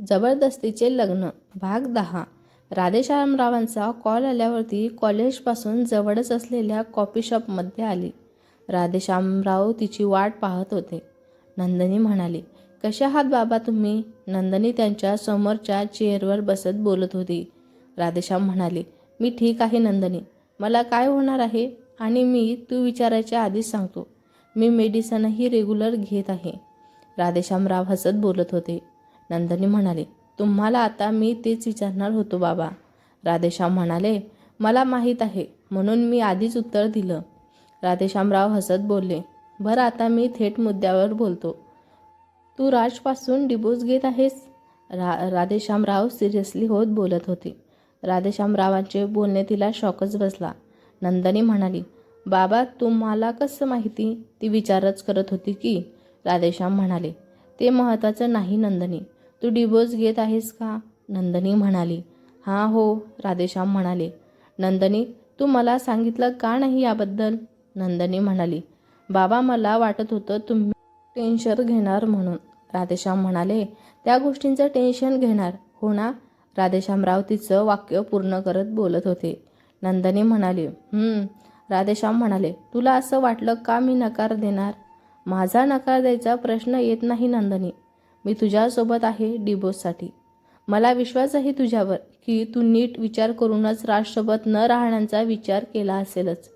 जबरदस्तीचे लग्न. भाग दहा. राधेश्यामरावांचा कॉल आल्यावरती कॉलेजपासून जवळच असलेल्या कॉफी शॉपमध्ये आली. राधेश्यामराव तिची वाट पाहत होते. नंदनी म्हणाली कसे आहात बाबा तुम्ही? नंदनी त्यांच्या समोरच्या चेअरवर बसत बोलत होती. राधेश्याम म्हणाले मी ठीक आहे नंदनी. मला काय होणार आहे? आणि मी तू विचारायच्या आधीच सांगतो. मी मेडिसनही रेग्युलर घेत आहे. राधेश्यामराव हसत बोलत होते. नंदनी म्हणाले तुम्हाला आता मी तेच विचारणार होतो बाबा. राधेश्याम म्हणाले मला माहीत आहे म्हणून मी आधीच उत्तर दिलं. राधेश्यामराव हसत बोलले बरं आता मी थेट मुद्द्यावर बोलतो. तू राजपासून डिबोस घेत आहेस? रा राधेश्यामराव सिरियसली होत बोलत होते. राधेश्यामरावांचे बोलणे तिला शॉकच बसला. नंदनी म्हणाली बाबा तुम्हाला कसं माहिती? ती विचारच करत होती की? राधेश्याम म्हणाले ते महत्त्वाचं नाही नंदनी. तू डिवोर्स घेत आहेस का? नंदनी म्हणाली. हां हो राधेश्याम म्हणाले. नंदनी तू मला सांगितलं का नाही याबद्दल? नंदनी म्हणाली. बाबा मला वाटत होतं तुम्ही टेन्शन घेणार म्हणून. राधेश्याम म्हणाले त्या गोष्टींचं टेन्शन घेणार हो ना? राधेश्यामराव तिचं वाक्य पूर्ण करत बोलत होते. नंदनी म्हणाली राधेश्याम म्हणाले तुला असं वाटलं का मी नकार देणार? माझा नकार द्यायचा प्रश्न येत नाही नंदनी. मी तुझ्यासोबत आहे डिबोससाठी मला विश्वास आहे तुझ्यावर की तू नीट विचार करूनच राजसोबत न राहण्याचा विचार केला असेलच.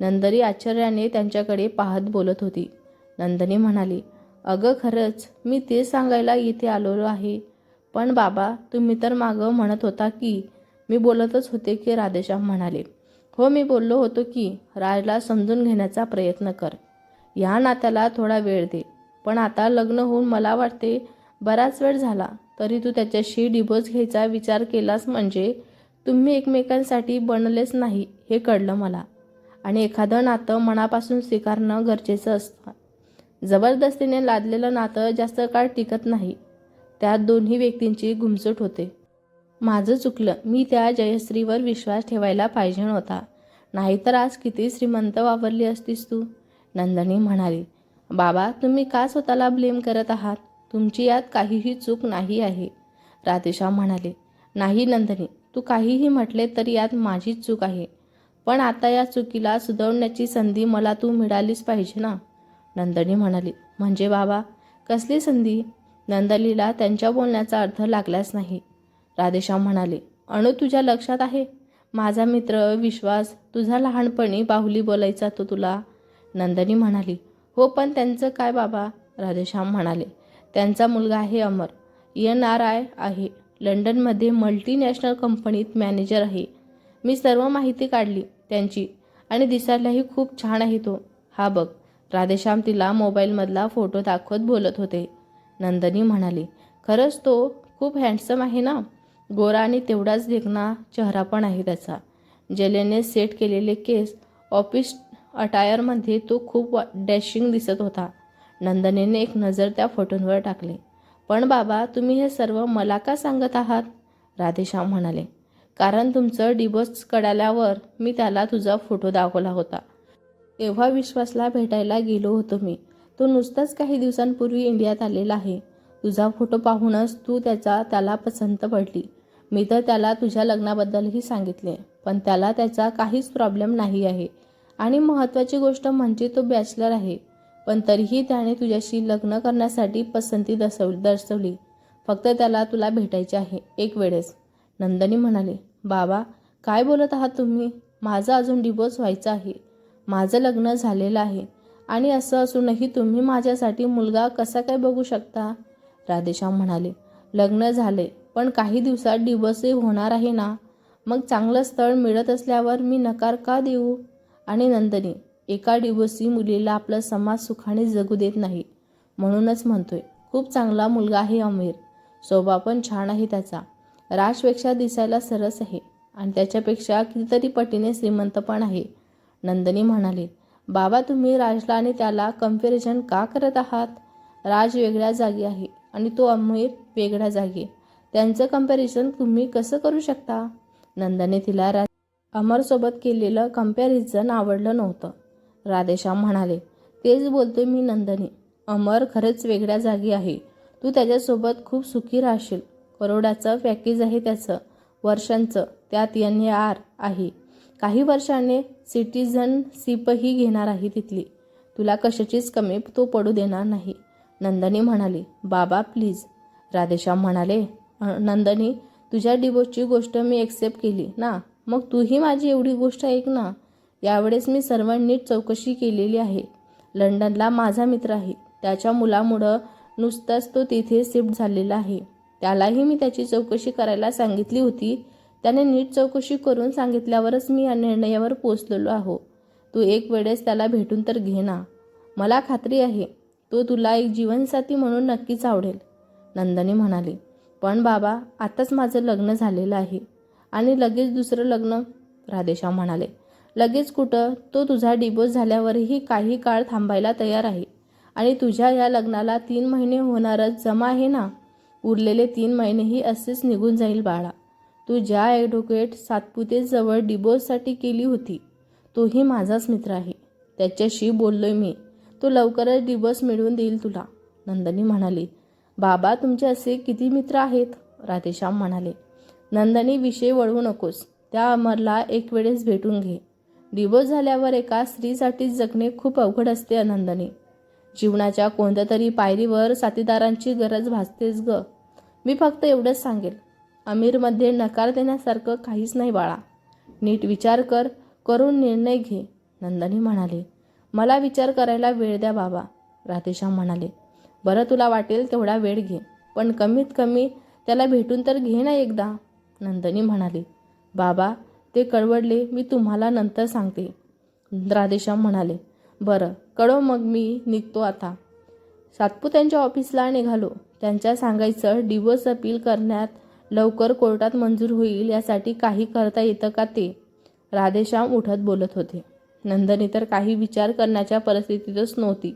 नंदनी आश्चर्याने त्यांच्याकडे पाहत बोलत होती. नंदनी म्हणाली अगं खरंच मी ते सांगायला इथे आलेलो आहे. पण बाबा तुम्ही तर मागं म्हणत होता की मी बोलतच होते की राधेश्याम म्हणाले. हो मी बोललो होतो की राजला समजून घेण्याचा प्रयत्न कर. या नात्याला थोडा वेळ दे. पण आता लग्न होऊन मला वाटते बराच वेळ झाला तरी तू त्याच्याशी डिवोर्स घ्यायचा विचार केलास म्हणजे तुम्ही एकमेकांसाठी बनलेच नाही हे कळलं मला. आणि एखादं नातं मनापासून स्वीकारणं गरजेचं असतं. जबरदस्तीने लादलेलं नातं जास्त काळ टिकत नाही. त्यात दोन्ही व्यक्तींची घुमसट होते. माझं चुकलं. मी त्या जयश्रीवर विश्वास ठेवायला पाहिजे नव्हता नाहीतर आज किती श्रीमंत वावरली असतीस तू? नंदनी म्हणाली. बाबा तुम्ही का स्वतःला ब्लेम करत आहात? तुमची यात काहीही चूक नाही आहे. राधेश्याम म्हणाले नाही नंदनी तू काहीही म्हटले तरी यात माझीच चूक आहे. पण आता या चुकीला सुधारण्याची संधी मला तू मिळालीच पाहिजे ना? नंदनी म्हणाली म्हणजे बाबा कसली संधी? नंदनीला त्यांच्या बोलण्याचा अर्थ लागलाच नाही. राधेश्याम म्हणाले अणू तुझ्या लक्षात आहे? माझा मित्र विश्वास तुझा लहानपणी बाहुली बोलायचा तो तुला? नंदनी म्हणाली हो पण त्यांचं काय बाबा? राधेश्याम म्हणाले. त्यांचा मुलगा आहे अमर. एन आर आय आहे. लंडनमध्ये मल्टीनॅशनल कंपनीत मॅनेजर आहे. मी सर्व माहिती काढली त्यांची. आणि दिसायलाही खूप छान आहे तो. हा बघ राधेश्याम तिला मोबाईलमधला फोटो दाखवत बोलत होते. नंदनी म्हणाली खरंच तो खूप हँडसम आहे ना? गोरा आणि तेवढाच देखणा चेहरा पण आहे त्याचा. जलेने सेट केलेले केस ऑफिस अटायरमध्ये तो खूप वा- डॅशिंग दिसत होता. नंदनेने एक नजर त्या फोटोंवर टाकले. पण बाबा तुम्ही हे सर्व मला का सांगत आहात? राधेश्याम म्हणाले. कारण तुमचं डिवोर्स कळाल्यावर मी त्याला तुझा फोटो दाखवला होता. तेव्हा विश्वासला भेटायला गेलो होतो मी. तो नुसताच काही दिवसांपूर्वी इंडियात आलेला आहे. तुझा फोटो पाहूनच तू त्याचा त्याला पसंत पडली. मी तर त्याला तुझ्या लग्नाबद्दलही सांगितले. पण त्याला त्याचा काहीच प्रॉब्लेम नाही आहे. आणि महत्त्वाची गोष्ट म्हणजे तो बॅचलर आहे. पण तरीही त्याने तुझ्याशी लग्न करण्यासाठी पसंती दर्शव दर्शवली. फक्त त्याला तुला भेटायचे आहे एक वेळेस. नंदनी म्हणाले बाबा काय बोलत आहात तुम्ही? माझं अजून डिवोर्स व्हायचं आहे. माझं लग्न झालेलं आहे. आणि असं असूनही तुम्ही माझ्यासाठी मुलगा कसा काय बघू शकता? राधेश्याम म्हणाले लग्न झाले पण काही दिवसात डिवोर्सही होणार आहे ना? मग चांगलं स्थळ मिळत असल्यावर मी नकार का देऊ? आणि नंदनी एका डिवोर्सी मुलीला आपलं समाज सुखाने जगू देत नाही म्हणूनच म्हणतोय खूप चांगला मुलगा आहे अमीर. स्वभाव पण छान आहे त्याचा. राजपेक्षा दिसायला सरस आहे आणि त्याच्यापेक्षा कितीतरी पटीने श्रीमंत पण आहे. नंदनी म्हणाले बाबा तुम्ही राजला आणि त्याला कंपॅरिझन का करत आहात? राज वेगळ्या जागी आहे आणि तो अमीर वेगळ्या जागी त्यांचं कंपॅरिझन तुम्ही कसं करू शकता? नंदने तिला राज अमरसोबत केलेलं कंपॅरिझन आवडलं नव्हतं. राधेश्याम म्हणाले तेच बोलतोय मी नंदनी. अमर खरंच वेगळ्या जागी आहे. तू त्याच्यासोबत खूप सुखी राहशील. करोडाचं पॅकेज आहे त्याचं. वर्षांचं. त्यात एन ए आर आहे. काही वर्षाने सिटीझनशिपही घेणार आहे तिथली. तुला कशाचीच कमी तो पडू देणार नाही. नंदनी म्हणाली बाबा प्लीज राधेश्याम म्हणाले नंदनी तुझ्या डिवोर्सची गोष्ट मी एक्सेप्ट केली ना? मग तूही माझी एवढी गोष्ट ऐक ना. यावेळेस मी सर्व नीट चौकशी केलेली आहे. लंडनला माझा मित्र आहे. त्याच्या मुलामुळं नुसताच तो तिथे शिफ्ट झालेला आहे. त्यालाही मी त्याची चौकशी करायला सांगितली होती. त्याने नीट चौकशी करून सांगितल्यावरच मी या निर्णयावर पोचलेलो आहो. तू एक वेळेस त्याला भेटून तर घे ना. मला खात्री आहे तो तुला एक जीवनसाथी म्हणून नक्कीच आवडेल. नंदनी म्हणाली पण बाबा आताच माझं लग्न झालेलं आहे. आणि लगेच दुसरं लग्न? राधेश्याम म्हणाले. लगेच कुठं? तो तुझा डिबोस झाल्यावरही काही काळ थांबायला तयार आहे. आणि तुझ्या या लग्नाला तीन महिने होणारच जमा आहे ना? उरलेले तीन महिनेही असेच निघून जाईल बाळा. तू ज्या ॲडव्होकेट सातपुतेजवळ डिबोससाठी केली होती तोही माझाच मित्र आहे. त्याच्याशी बोललोय मी. तो लवकरच डिबोस मिळवून देईल तुला नंदनी म्हणाली. बाबा तुमचे असे किती मित्र आहेत? राधेश्याम म्हणाले. नंदनी विषय वळवू नकोस. त्या अमरला एक वेळेस भेटून घे. डिवोर्स झाल्यावर एका स्त्रीसाठी जगणे खूप अवघड असते नंदनी जीवनाच्या कोणत्या तरी पायरीवर साथीदारांची गरज भासतेच ग. मी फक्त एवढंच सांगेल. अमीरमध्ये नकार देण्यासारखं काहीच नाही बाळा. नीट विचार कर करून निर्णय घे नंदनी म्हणाले. मला विचार करायला वेळ द्या बाबा राधेश्याम म्हणाले. बरं तुला वाटेल तेवढा वेळ घे पण कमीत कमी त्याला भेटून तर घे ना एकदा. नंदनी म्हणाली बाबा ते कळवडले मी तुम्हाला नंतर सांगते. राधेश्याम म्हणाले बरं कळव मग मी निघतो आता. सातपुत्यांच्या ऑफिसला निघालो. त्यांच्या सांगायचं डिवोर्स अपील करण्यात लवकर कोर्टात मंजूर होईल यासाठी काही करता येतं का ते? राधेश्याम उठत बोलत होते. नंदनी तर काही विचार करण्याच्या परिस्थितीतच नव्हती.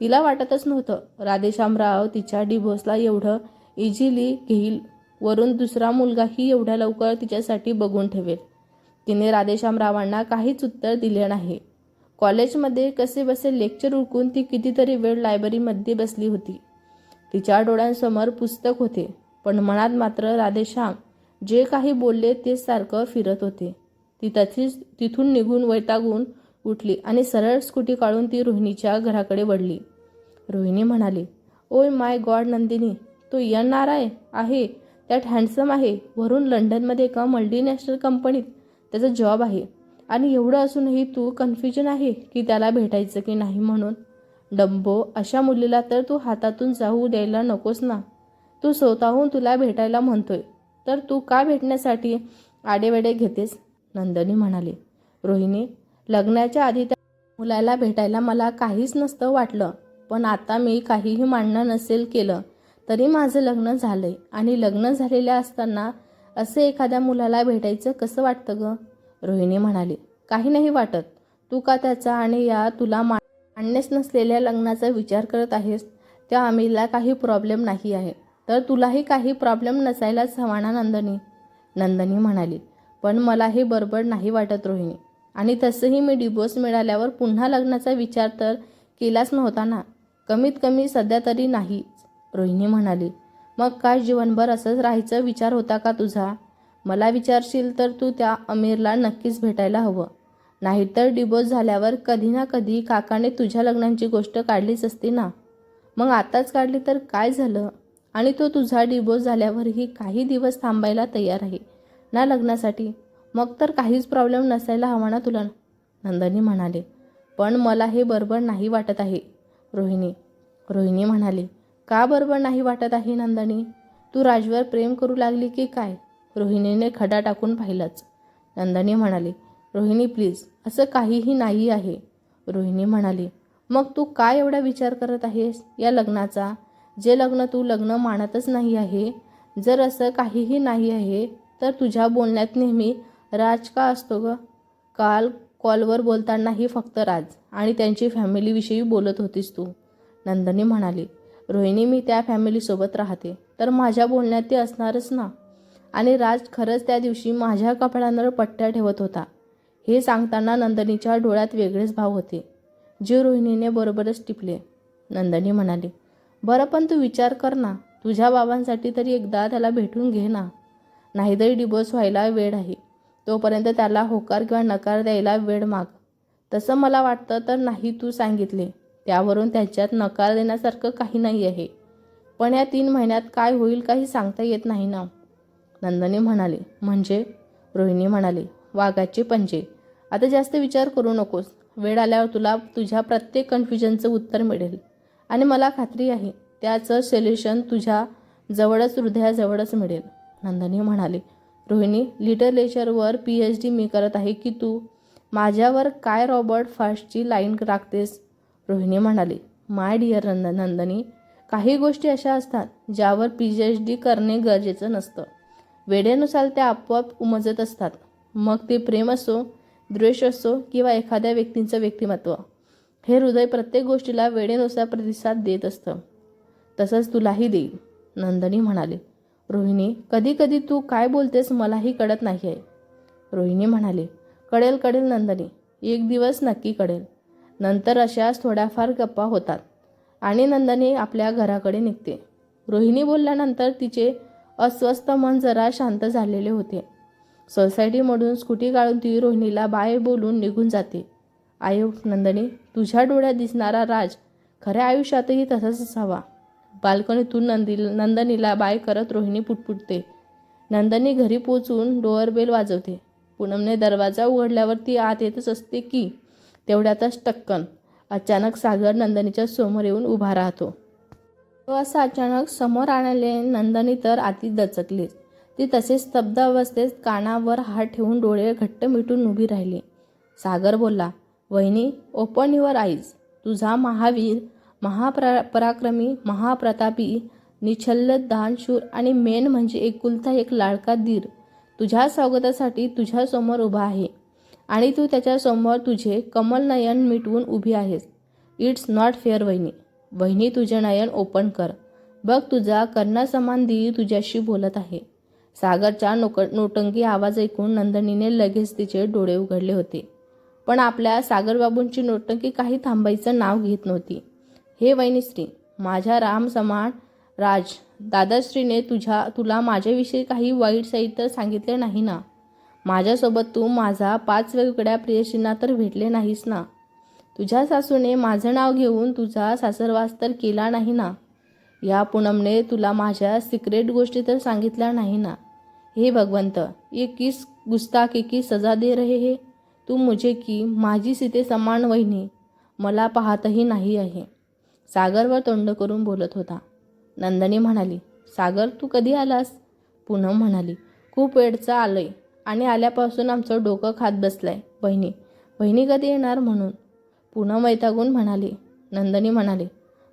तिला वाटतच नव्हतं. राधेश्यामराव तिच्या डिवोर्सला एवढं इझिली घेईल वरून दुसरा मुलगाही एवढ्या लवकर तिच्यासाठी बघून ठेवेल. तिने राधेश्यामरावांना काहीच उत्तर दिले नाही. कॉलेजमध्ये कसे बसे लेक्चर उरकून ती कितीतरी वेळ लायब्ररीमध्ये बसली होती. तिच्या डोळ्यांसमोर पुस्तक होते पण मनात मात्र राधेश्याम जे काही बोलले ते सारखं फिरत होते. ती तशीच तिथून निघून वैतागून उठली आणि सरळ स्कूटी काढून ती रोहिणीच्या घराकडे वळली. रोहिणी म्हणाली ओय माय गॉड नंदिनी तो यन आहे. त्यात हँडसम आहे वरून लंडनमध्ये एका मल्टीनॅशनल कंपनीत त्याचा जॉब आहे. आणि एवढं असूनही तू कन्फ्युजन आहे की त्याला भेटायचं की नाही म्हणून. डंबो अशा मुलीला तर तू हातातून जाऊ द्यायला नकोस ना. तू स्वतःहून तुला भेटायला म्हणतोय. तर तू का भेटण्यासाठी आडेवेडे घेतेस? नंदनी म्हणाली. रोहिणी लग्नाच्या आधी त्या मुलाला भेटायला मला काहीच नसतं वाटलं पण आता मी काहीही मांडणं नसेल केलं तरी माझं लग्न झालं आहे आणि लग्न झालेल्या असताना असे एखाद्या मुलाला भेटायचं कसं वाटतं ग? रोहिणी म्हणाली काही नाही वाटत. तू का त्याचा आणि या तुला मा मान्यच नसलेल्या लग्नाचा विचार करत आहेस त्या आमीला काही प्रॉब्लेम नाही आहे. तर तुलाही काही प्रॉब्लेम नसायलाच हवा ना नंदनी? नंदनी म्हणाली पण मला हे बरोबर नाही वाटत रोहिणी. आणि तसंही मी डिवोर्स मिळाल्यावर पुन्हा लग्नाचा विचार तर केलाच नव्हता ना. कमीत कमी सध्या तरी नाही. रोहिणी म्हणाली मग काय जीवनभर असंच राहायचं विचार होता का तुझा? मला विचारशील तर तू त्या अमीरला नक्कीच भेटायला हवं. नाहीतर डिबोर्स झाल्यावर कधी ना कधी काकाने तुझ्या लग्नांची गोष्ट काढलीच असती ना? मग आताच काढली तर काय झालं? आणि तो तुझा डिबोर्स झाल्यावरही काही दिवस थांबायला तयार आहे ना लग्नासाठी? मग तर काहीच प्रॉब्लेम नसायला हवा ना तुला? नंदनी म्हणाले पण मला हे बरोबर नाही वाटत आहे. रोहिणी रोहिणी म्हणाली का बरोबर नाही वाटत आहे नंदनी? तू राजवर प्रेम करू लागली की काय? रोहिणीने खडा टाकून पाहिलंच. नंदनी म्हणाली रोहिणी प्लीज असं काहीही नाही आहे. रोहिणी म्हणाली मग तू काय एवढा विचार करत आहेस या लग्नाचा? जे लग्न तू लग्न मानतच नाही आहे जर असं काहीही नाही आहे तर तुझ्या बोलण्यात नेहमी राज का असतो ग? काल कॉलवर बोलतानाही फक्त राज आणि त्यांची फॅमिलीविषयी बोलत होतीस तू. नंदनी म्हणाली रोहिणी मी त्या फॅमिलीसोबत राहते. तर माझ्या बोलण्यात ते असणारच ना? आणि राज खरंच त्या दिवशी माझ्या कपड्यांवर पट्ट्या ठेवत होता. हे सांगताना नंदनीच्या डोळ्यात वेगळेच भाव होते. जे रोहिणीने बरोबरच टिपले. नंदनी म्हणाली बरं पण तू विचार कर ना. तुझ्या बाबांसाठी तरी एकदा त्याला भेटून घे ना. नाहीतरी डिवोर्स व्हायला वेळ आहे. तोपर्यंत त्याला होकार किंवा नकार द्यायला वेळ माग. तसं मला वाटतं तर नाही तू सांगितले. त्यावरून त्याच्यात नकार देण्यासारखं काही नाही आहे. पण या तीन महिन्यात काय होईल काही सांगता येत नाही ना. नंदनी म्हणाले म्हणजे? रोहिणी म्हणाली वाघाचे पंजे आता जास्त विचार करू नकोस. वेळ आल्यावर तुला तुझ्या प्रत्येक कन्फ्युजनचं उत्तर मिळेल. आणि मला खात्री आहे त्याचं सोल्युशन तुझ्या जवळच हृदयाजवळच मिळेल. नंदनी म्हणाले रोहिणी लिटरेचरवर पी एच डी मी करत आहे की तू? माझ्यावर काय रॉबर्ट फास्टची लाईन राखतेस? रोहिणी म्हणाली माय डिअर नंद नंदनी काही गोष्टी अशा असतात ज्यावर पी एच डी करणे गरजेचं नसतं. वेळेनुसार त्या आपोआप उमजत असतात. मग ते प्रेम असो द्वेष असो किंवा एखाद्या व्यक्तींचं व्यक्तिमत्व. हे हृदय प्रत्येक गोष्टीला वेळेनुसार प्रतिसाद देत असतं. तसंच तुलाही देईल नंदनी म्हणाले. रोहिणी कधी कधी तू काय बोलतेस मलाही कळत नाही आहे रोहिणी म्हणाले कळेल कळेल नंदनी. एक दिवस नक्की कळेल. नंतर अशाच थोड्याफार गप्पा होतात. आणि नंदनी आपल्या घराकडे निघते. रोहिणी बोलल्यानंतर तिचे अस्वस्थ मन जरा शांत झालेले होते. सोसायटीमधून स्कूटी काढून ती रोहिणीला बाय बोलून निघून जाते. आयो नंदनी तुझ्या डोळ्यात दिसणारा राज खऱ्या आयुष्यातही तसाच असावा. बाल्कनीतून नंदी नंदनीला बाय करत रोहिणी पुटपुटते. नंदनी घरी पोचून डोअरबेल वाजवते. पूनमने दरवाजा उघडल्यावर ती आत येतच असते की तेवढ्यातच टक्कन अचानक सागर नंदनीच्या समोर येऊन उभा राहतो. तो असं अचानक समोर आणले नंदनी तर आधी दचकलीच. ती तसेच स्तब्ध अवस्थेत कानावर हात ठेवून डोळे घट्ट मिटून उभी राहिली. सागर बोलला वहिनी ओपन युअर आईज. तुझा महावीर महाप्रा पराक्रमी महाप्रतापी निछल्ल दानशूर आणि मेन म्हणजे एकुलता एक लाडका दीर. तुझ्या स्वागतासाठी तुझ्यासमोर उभा आहे. आणि तू त्याच्यासमोर तुझे कमल नयन मिटवून उभी आहेस. इट्स नॉट फेअर वहिनी. वहिनी तुझे नयन ओपन कर. बघ तुझा कर्णासमान दी तुझ्याशी बोलत आहे. सागरच्या नोक नोटंकी आवाज ऐकून नंदनीने लगेच तिचे डोळे उघडले होते. पण आपल्या सागरबाबूंची नोटंकी काही थांबायचं नाव घेत नव्हती. हे वैनिश्री माझ्या राम समान राज दादाश्रीने तुझ्या तुला माझ्याविषयी काही वाईट साहित्य सांगितले नाही ना? माझ्यासोबत तू माझा पाच वेगवेगळ्या प्रियशींना तर भेटले नाहीस ना. तुझ्या सासूने माझं नाव घेऊन तुझा सासरवास तर केला नाही ना. या पूनमने तुला माझ्या सिक्रेट गोष्टी तर सांगितल्या नाही ना. हे भगवंत ये किस गुस्ताखी की सजा दे रहे हे? तू मुझे की माझी सीते समान वहिनी मला पाहतही नाही आहे. सागरवर तोंड करून बोलत होता. नंदनी म्हणाली सागर तू कधी आलास? पूनम म्हणाली खूप वेळचा आलंय. आणि आल्यापासून आमचं डोकं खात बसलंय बहिणी. बहिणी कधी येणार म्हणून? पुन्हा वैतागून म्हणाली. नंदनी म्हणाले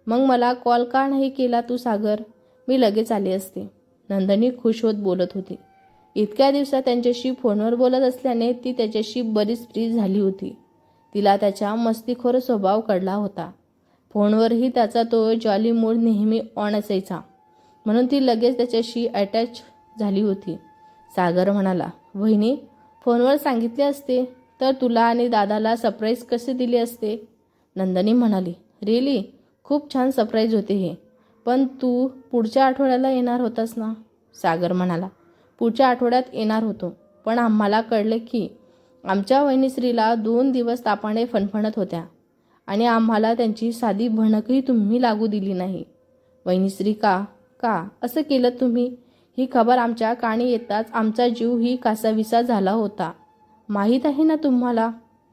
मग मला कॉल का नाही केला तू सागर? मी लगेच आले असते. नंदनी खुश होत बोलत होती. इतक्या दिवसात त्यांच्याशी फोनवर बोलत असल्याने ती त्याच्याशी बरीच फ्री झाली होती. तिला त्याच्या मस्तीखोर स्वभाव कळला होता. फोनवरही त्याचा तो जॉली मूड नेहमी ऑन असायचा. म्हणून ती लगेच त्याच्याशी अटॅच झाली होती. सागर म्हणाला वहिनी फोनवर सांगितले असते तर तुला आणि दादाला सरप्राईज कसे दिले असते? नंदनी म्हणाली रिली खूप छान सरप्राईज होते हे. पण तू पुढच्या आठवड्याला येणार होतास ना? सागर म्हणाला पुढच्या आठवड्यात येणार होतो. पण आम्हाला कळले की आमच्या वहिनीश्रीला दोन दिवस तापाने फणफणत होत्या आणि आम्हाला त्यांची साधी भणकही तुम्ही लागू दिली नाही. वहिनीश्री का? का? असं केलं तुम्ही? ही खबर आमच्या काणी येताच आमचा जीव ही कासाविसा झाला होता. माहीत आहे ना तुम्हाला?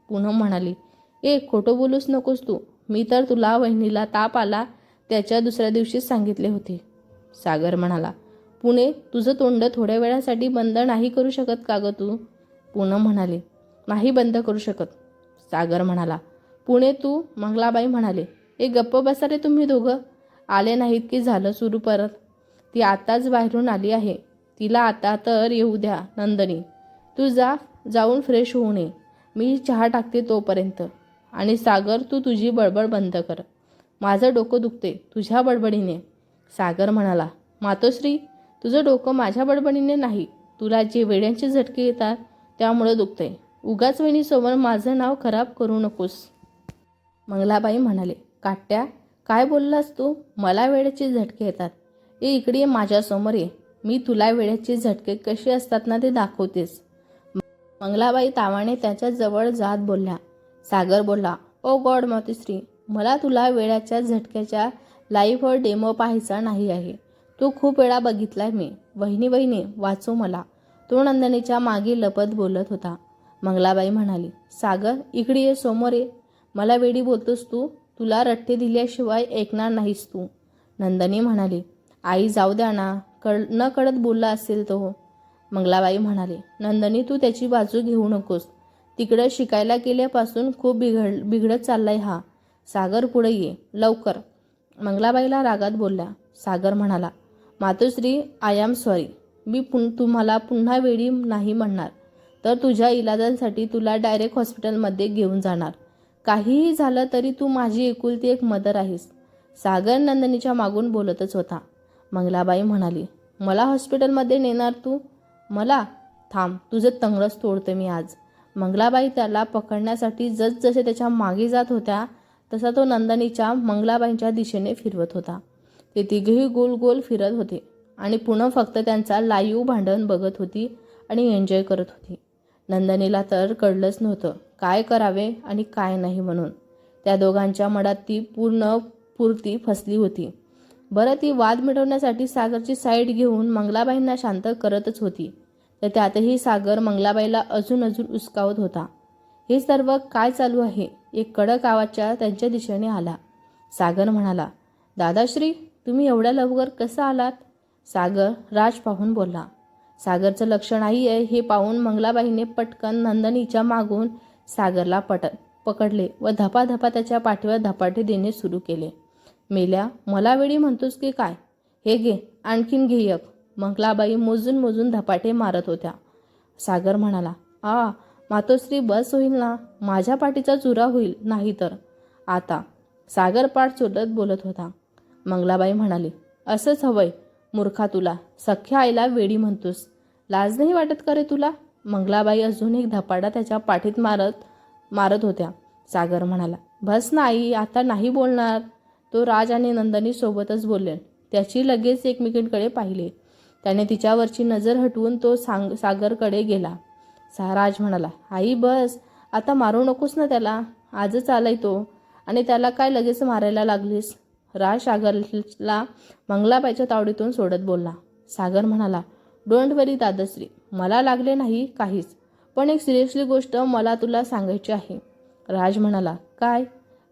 पूनम म्हणाली. ए खोटं बोलूच नकोस तू. मी तर तुला वहिनीला ताप आला त्याच्या दुसऱ्या दिवशीच सांगितले होते. सागर म्हणाला पुणे तुझं तोंड थोड्या वेळासाठी बंद नाही करू शकत का गं तू? पूनम म्हणाले नाही बंद करू शकत. सागर म्हणाला पुणे तू? मंगलाबाई म्हणाले ए गप्प बसा रे तुम्ही दोघं. आले नाहीत की झालं सुरू परत. ती आताच बाहेरून आली आहे. तिला आता तर येऊ द्या नंदनी. तू जा जाऊन फ्रेश होऊ नये. मी चहा टाकते तोपर्यंत. आणि सागर तू तुझी बडबड बंद कर. माझं डोकं दुखते तुझ्या बडबडीने. सागर म्हणाला मातोश्री तुझं डोकं माझ्या बडबडीने नाही. तुला जे वेड्यांचे झटके येतात त्यामुळं दुखते उगाच वहिनीसमोर माझं नाव खराब करू नकोस. मंगलाबाई म्हणाले काट्या काय बोललास तू? मला वेळेचे झटके येतात. ए इकडे ये माझ्यासमोर ये. मी तुला वेळेचे झटके कसे असतात ना ते दाखवतेस. मंगलाबाई तावाने त्याच्याजवळ जात बोलल्या. सागर बोलला ओ गॉड मातोश्री मला तुला वेळाच्या झटक्याच्या लाईव्हवर डेमो पाहायचा नाही आहे. तो खूप वेळा बघितलाय मी. वहिनी वहिनी वाचो मला. तो नंदनीच्या मागे लपत बोलत होता. मंगलाबाई म्हणाली सागर इकडे ये समोर ये. मला वेडी बोलतोस तू. तुला रट्टे दिल्याशिवाय ऐकणार नाहीस तू. नंदनी म्हणाली आई जाऊ द्या ना कळ न कळत बोलला असेल तो. मंगलाबाई म्हणाले नंदनी तू त्याची बाजू घेऊ नकोस. तिकडं शिकायला गेल्यापासून खूप बिघड बिघडत चाललाय हा. सागर पुढे ये लवकर. मंगलाबाईला रागात बोलल्या. सागर म्हणाला मातोश्री आय एम सॉरी मी पुन तुम्हाला पुन्हा वेळी नाही म्हणणार. तर तुझ्या इलाजांसाठी तुला डायरेक्ट हॉस्पिटलमध्ये घेऊन जाणार. काहीही झालं तरी तू माझी एकुलती एक मदर आहेस. सागर नंदनीच्या मागून बोलतच होता. मंगलाबाई म्हणाली मला हॉस्पिटलमध्ये नेणार तू? मला? थांब तुझं तंगडच तोडते मी आज. मंगलाबाई त्याला पकडण्यासाठी जसजसे त्याच्यामागे जात होत्या तसा तो नंदनीच्या मंगलाबाईंच्या दिशेने फिरवत होता. ते तिघेही गोल गोल फिरत होते आणि पुन्हा फक्त त्यांचा लाईव भांडण बघत होती आणि एन्जॉय करत होती. नंदनीला तर कळलंच नव्हतं काय करावे आणि काय नाही म्हणून. त्या दोघांच्या मनात ती पूर्ण पुरती फसली होती. बरं ती वाद मिटवण्यासाठी सागरची साईड घेऊन मंगलाबाईंना शांत करतच होती. तर त्यातही सागर मंगलाबाईला अजून अजून उचकावत होता. हे सर्व काय चालू आहे? एक कडक आवाजच्या त्यांच्या दिशेने आला. सागर म्हणाला दादाश्री तुम्ही एवढ्या लवकर कसं आलात? सागर राज पाहून बोलला सागरचं लक्ष नाही आहे हे पाहून मंगलाबाईने पटकन नंदनीच्या मागून सागरला पट पकडले व धपाधपा त्याच्या पाठीवर धपाटे देणे सुरू केले. मेल्या मला वेळी म्हणतोस की काय? हे घे आणखीन घे एक. मंगलाबाई मोजून मोजून धपाटे मारत होत्या. सागर म्हणाला आ मातोश्री बस होईल ना? माझ्या पाठीचा चुरा होईल नाही तर. आता सागर पाठ चोलत बोलत होता. मंगलाबाई म्हणाली असंच हवंय मूर्खा तुला सख्या आईला वेडी म्हणतोस. लाज नाही वाटत का रे तुला? मंगलाबाई अजून एक धपाडा त्याच्या पाठीत मारत मारत होत्या. सागर म्हणाला बस ना आई आता नाही बोलणार. तो राज आणि नंदनी सोबतच बोलले. त्याची लगेच एकमेकींकडे पाहिले. त्याने तिच्यावरची नजर हटवून तो सांग सागरकडे गेला. सा राज म्हणाला आई बस. आता मारू नकोस ना त्याला. आजच आलाय तो. आणि त्याला काय लगेच मारायला लागलीस? राज सागरला मंगलाबाईच्या तावडीतून सोडत बोलला. सागर म्हणाला डोंट वरी दादश्री. मला लागले नाही काहीच. पण एक सिरियसली गोष्ट मला तुला सांगायची आहे. राज म्हणाला काय?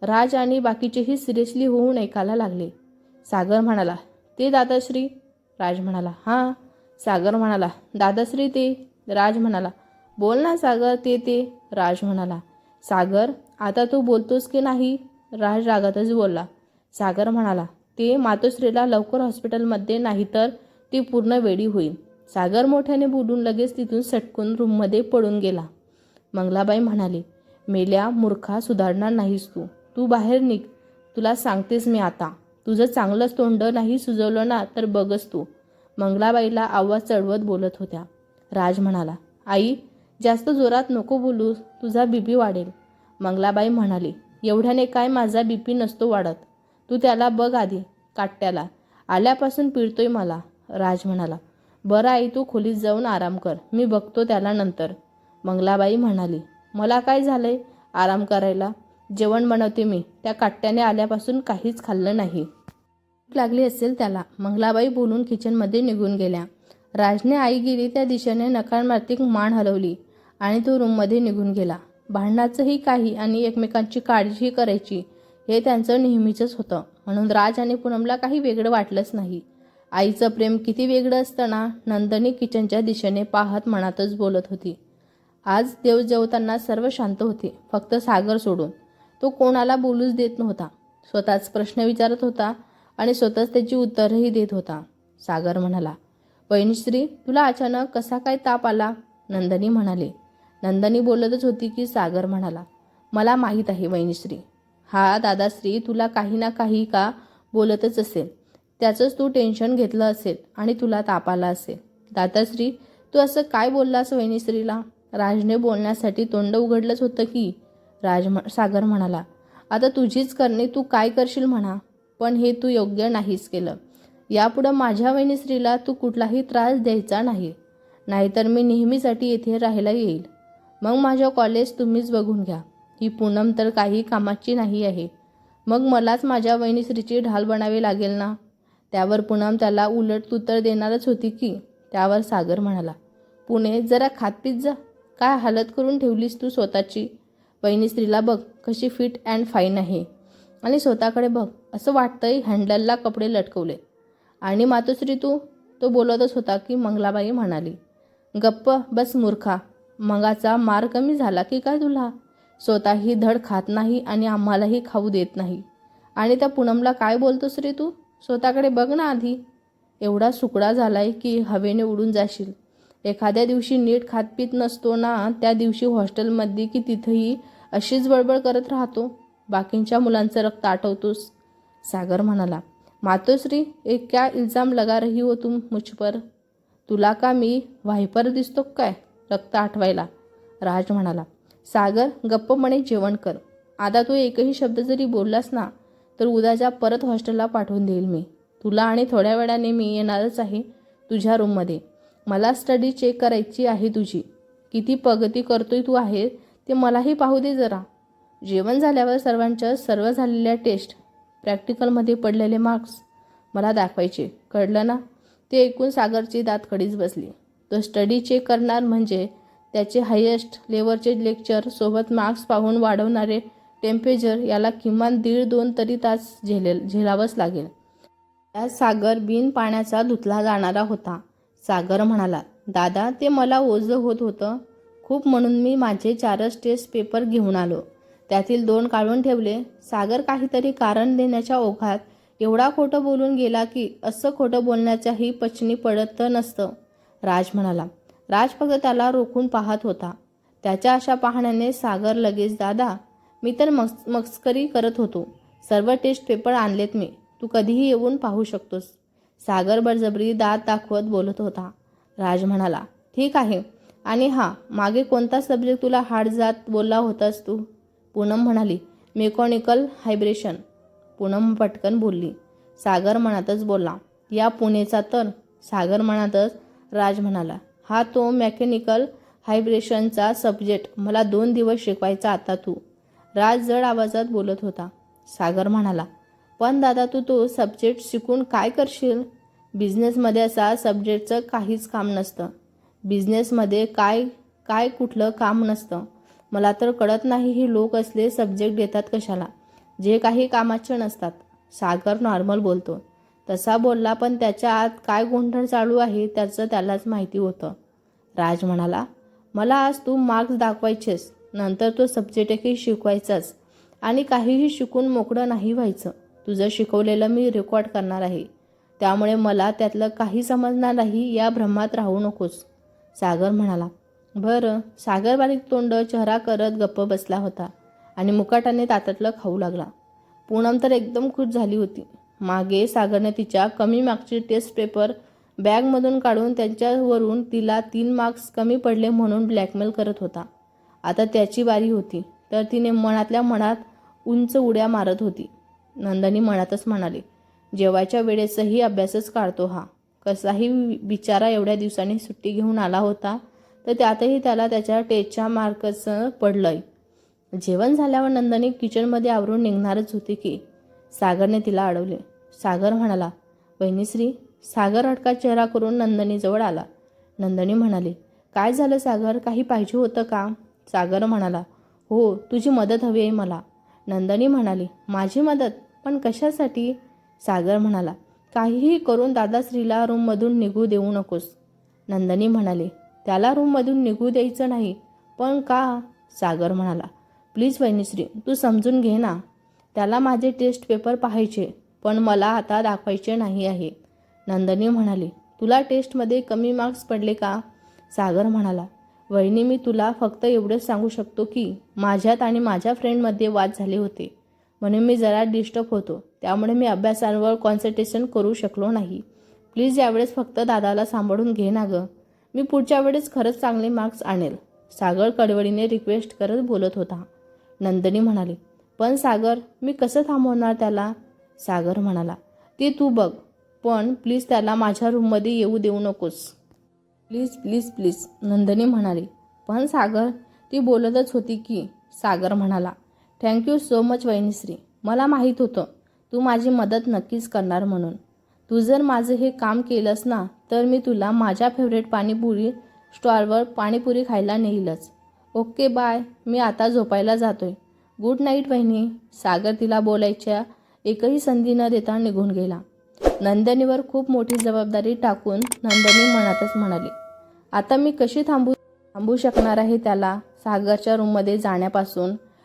राज आणि बाकीचेही सिरियसली होऊन ऐकायला लागले. सागर म्हणाला ते दादाश्री. राज म्हणाला हां. सागर म्हणाला दादाश्री ते. राज म्हणाला बोल ना सागर ते ते. राज म्हणाला सागर आता तू बोलतोस की नाही? राज रागातच बोलला सागर म्हणाला ते मातोश्रीला लवकर हॉस्पिटलमध्ये नाही तर ती पूर्ण वेडी होईल. सागर मोठ्याने बोलून लगेच तिथून सटकून रूममध्ये पडून गेला. मंगलाबाई म्हणाली मेल्या मूर्खा सुधारणार नाहीस तू. तू बाहेर निघ. तुला सांगतेस मी आता. तुझं चांगलंच तोंड नाही सुजवलं ना तर बघच तू. मंगलाबाईला आवाज चढवत बोलत होत्या. राज म्हणाला आई जास्त जोरात नको बोलूस तुझा बीपी वाढेल. मंगलाबाई म्हणाली एवढ्याने काय माझा बीपी नसतो वाढत. तू त्याला बघ आधी काट्याला. आल्यापासून पिळतोय मला. राज म्हणाला बरं आई तू खोलीत जाऊन आराम कर. मी बघतो त्याला नंतर. मंगलाबाई म्हणाली मला काय झालंय आराम करायला? जेवण बनवते मी. त्या काट्याने आल्यापासून काहीच खाल्लं नाही. भूक लागली असेल त्याला. मंगलाबाई बोलून किचनमध्ये निघून गेल्या. राजने आई गेली त्या दिशेने नकारमार्तिक मान हलवली आणि तो रूममध्ये निघून गेला. भांडणाचंही काही आणि एकमेकांची काळजीही करायची हे त्यांचं नेहमीचंच होतं. म्हणून राज आणि पूनमला काही वेगळं वाटलंच नाही. आईचं प्रेम किती वेगळं असताना नंदनी किचनच्या दिशेने पाहत मनातच बोलत होती. आज देव जेवताना सर्व शांत होते. फक्त सागर सोडून. तो कोणाला बोलूच देत नव्हता. स्वतःच प्रश्न विचारत होता आणि स्वतःच त्याची उत्तरही देत होता. सागर म्हणाला वैनिश्री तुला अचानक कसा काय ताप आला? नंदनी म्हणाले. नंदनी बोलतच होती की सागर म्हणाला मला माहीत आहे वैनश्री हा दादाश्री तुला काही ना काही का बोलतच असेल. त्याचंच तू टेन्शन घेतलं असेल आणि तुला ताप आला असेल. दादाश्री तू असं काय बोललास वैनिश्रीला राजने बोलण्यासाठी तोंड उघडलंच होतं की राज सागर म्हणाला आता तुझीच करणे तू काय करशील म्हणा पण हे तू योग्य नाहीच केलं. यापुढं माझ्या वहिनीश्रीला तू कुठलाही त्रास द्यायचा नाही नाहीतर मी नेहमीसाठी येथे राहायला येईल. मग माझ्या कॉलेज तुम्हीच बघून घ्या. ही पूनम तर काही कामाची नाही आहे. मग मलाच माझ्या वहिनीश्रीची ढाल बनावे लागेल ना? त्यावर पूनम त्याला उलट उत्तर देणारच होती की त्यावर सागर म्हणाला पुणे जरा खातपीत जा. काय हालत करून ठेवलीस तू स्वतःची? वहिनीश्रीला बघ कशी फिट अँड फाईन आहे. आणि स्वतःकडे बघ असं वाटतंय हँडलला कपडे लटकवले. आणि मातोश्री तू तो बोलतच होता की मंगलाबाई म्हणाली गप्प बस मूर्खा मगाचा मार कमी झाला की काय तुला? स्वतःही धड खात नाही आणि आम्हालाही खाऊ देत नाही. आणि त्या पूनमला काय बोलतोस रे तू? स्वतःकडे बघ ना आधी. एवढा सुकडा झालाय की हवेने उडून जाशील. एखाद्या दिवशी नीट खातपीत नसतो ना त्या दिवशी हॉस्टेलमध्ये की तिथंही अशीच बळबळ करत राहतो. बाकींच्या मुलांचं रक्त आठवतोस सागर म्हणाला मातोश्री एक क्या इल्जाम लगा रही हो तुम मुझ पर. तुला का मी व्हायपर दिसतो काय रक्त आठवायला? राज म्हणाला सागर गप्पपणे जेवण कर. आता तू एकही शब्द जरी बोललास ना तर उद्याच्या परत हॉस्टेलला पाठवून देईल मी. तुला आणि थोड्या वेळाने मी येणारच आहे तुझ्या रूममध्ये. मला स्टडी चेक करायची आहे तुझी. किती प्रगती करतोय तू आहे ते मलाही पाहू दे जरा. जेवण झाल्यावर सर्वांच्या सर्व झालेल्या टेस्ट प्रॅक्टिकलमध्ये पडलेले मार्क्स मला दाखवायचे. कळलं ना? ते ऐकून सागरची दात कडीच बसली. तो स्टडी चेक करणार म्हणजे त्याचे हायेस्ट लेवलचे लेक्चर सोबत मार्क्स पाहून वाढवणारे टेम्परेचर याला किमान दीड दोन तरी तास झेलेल झेलावंच लागेल. त्या सागर बिन पाण्याचा धुतला जाणारा होता. सागर म्हणाला दादा ते मला ओझं होत होतं. खूप म्हणून मी माझे चारच टेस्ट पेपर घेऊन आलो. त्यातील दोन काढून ठेवले. सागर काहीतरी कारण देण्याच्या ओघात एवढा खोटं बोलून गेला की असं खोटं बोलण्याच्याही पचनी पडत तर नसतं. राज म्हणाला राज फक्त त्याला रोखून पाहत होता. त्याच्या अशा पाहण्याने सागर लगेच दादा मी तर मक्स मस्करी करत होतो. सर्व टेस्ट पेपर आणलेत मी. तू कधीही येऊन पाहू शकतोस. सागर बळजबरी दात दाखवत बोलत होता. राज म्हणाला ठीक आहे. आणि हां मागे कोणता सब्जेक्ट तुला हार्ड जात बोलला होतास तू? पूनम म्हणाली मेकॉनिकल हायब्रेशन. पूनम पटकन बोलली सागर मनातच बोलला. या पुणेचा तर? सागर मनातच. राज म्हणाला हा तो मेकॅनिकल हायब्रेशनचा सब्जेक्ट मला दोन दिवस शिकवायचा आता तू. राज जड आवाजात बोलत होता. सागर म्हणाला पण दादा तू तो सब्जेक्ट शिकून काय करशील? बिझनेसमध्ये असा सब्जेक्टचं काहीच काम नसतं. बिझनेसमध्ये काय काय कुठलं काम नसतं. मला तर कळत नाही हे लोक असले सब्जेक्ट देतात कशाला. जे काही कामाचे नसतात. सागर नॉर्मल बोलतो. तसा बोलला पण त्याच्या आत काय गोंधळ चालू आहे त्याचं त्यालाच माहिती होतं. राज म्हणाला मला आज तू मार्क्स दाखवायचेस. नंतर तो सब्जेक्टही शिकवायचाच. आणि काहीही शिकून मोकळं नाही व्हायचं. तुझं शिकवलेलं मी रेकॉर्ड करणार आहे. त्यामुळे मला त्यातलं काही समजणार नाही या भ्रमात राहू नकोस. सागर म्हणाला बरं. सागर बारीक तोंड चेहरा करत गप्प बसला होता आणि मुकाटाने ताटातलं खाऊ लागला. पूनम तर एकदम खुश झाली होती. मागे सागरने तिच्या कमी मार्क्सची टेस्ट पेपर बॅगमधून काढून त्यांच्यावरून तिला तीन मार्क्स कमी पडले म्हणून ब्लॅकमेल करत होता. आता त्याची बारी होती तर तिने मनातल्या मनात उंच उड्या मारत होती. नंदनी मनातच म्हणाली जेवायच्या वेळेसही अभ्यासच काढतो हा. कसाही बिचारा एवढ्या दिवसांनी सुट्टी घेऊन आला होता तर त्यातही त्याला त्याच्या टेस्टच्या पडलं पडलंय. जेवण झाल्यावर नंदनी किचनमध्ये आवरून निघणारच होती की सागरने तिला अडवले. सागर म्हणाला वहिनीश्री सागर अडका चेहरा करून नंदनीजवळ आला. नंदनी म्हणाली काय झालं सागर? काही पाहिजे होतं का? सागर म्हणाला हो तुझी मदत हवी आहे मला. नंदनी म्हणाली माझी मदत? पण कशासाठी? सागर म्हणाला काहीही करून दादाश्रीला रूममधून निघू देऊ नकोस. नंदनी म्हणाली त्याला रूममधून निघू द्यायचं नाही. पण का? सागर म्हणाला प्लीज वैनिश्री तू समजून घे ना. त्याला माझे टेस्ट पेपर पाहायचे पण मला आता दाखवायचे नाही आहे. नंदनी म्हणाली तुला टेस्टमध्ये कमी मार्क्स पडले का? सागर म्हणाला वहिनी मी तुला फक्त एवढंच सांगू शकतो की माझ्यात आणि माझ्या फ्रेंडमध्ये वाद झाले होते. म्हणून मी जरा डिस्टर्ब होतो. त्यामुळे मी अभ्यासांवर कॉन्सन्ट्रेशन करू शकलो नाही. प्लीज यावेळेस फक्त दादाला सांभाळून घे ना गं. मी पुढच्या वेळेस खरंच चांगले मार्क्स आणेल. सागर कडवळीने रिक्वेस्ट करत बोलत होता. नंदनी म्हणाली पण सागर मी कसं थांबवणार त्याला? सागर म्हणाला ते तू बघ पण प्लीज त्याला माझ्या रूममध्ये येऊ देऊ नकोस. प्लीज प्लीज प्लीज नंदिनी म्हणाली पण सागर ती बोलतच होती की सागर म्हणाला थँक्यू सो मच वहिनीश्री मला माहीत होतं तू माझी मदत नक्कीच करणार म्हणून. तू जर माझं हे काम केलंस ना तर मी तुला माझ्या फेवरेट पाणीपुरी स्टॉलवर पाणीपुरी खायला नेईलच. ओके बाय मी आता झोपायला जातोय. गुड नाईट वहिनी. सागर तिला बोलायच्या एकही संधी न देता निघून गेला. नंदनीवर खूप मोठी जबाबदारी टाकून नंदनी मनातच म्हणाली आता मी कशी थांबू थांबू शकणार आहे त्याला? सागरच्या रूममध्ये जाण्यापासून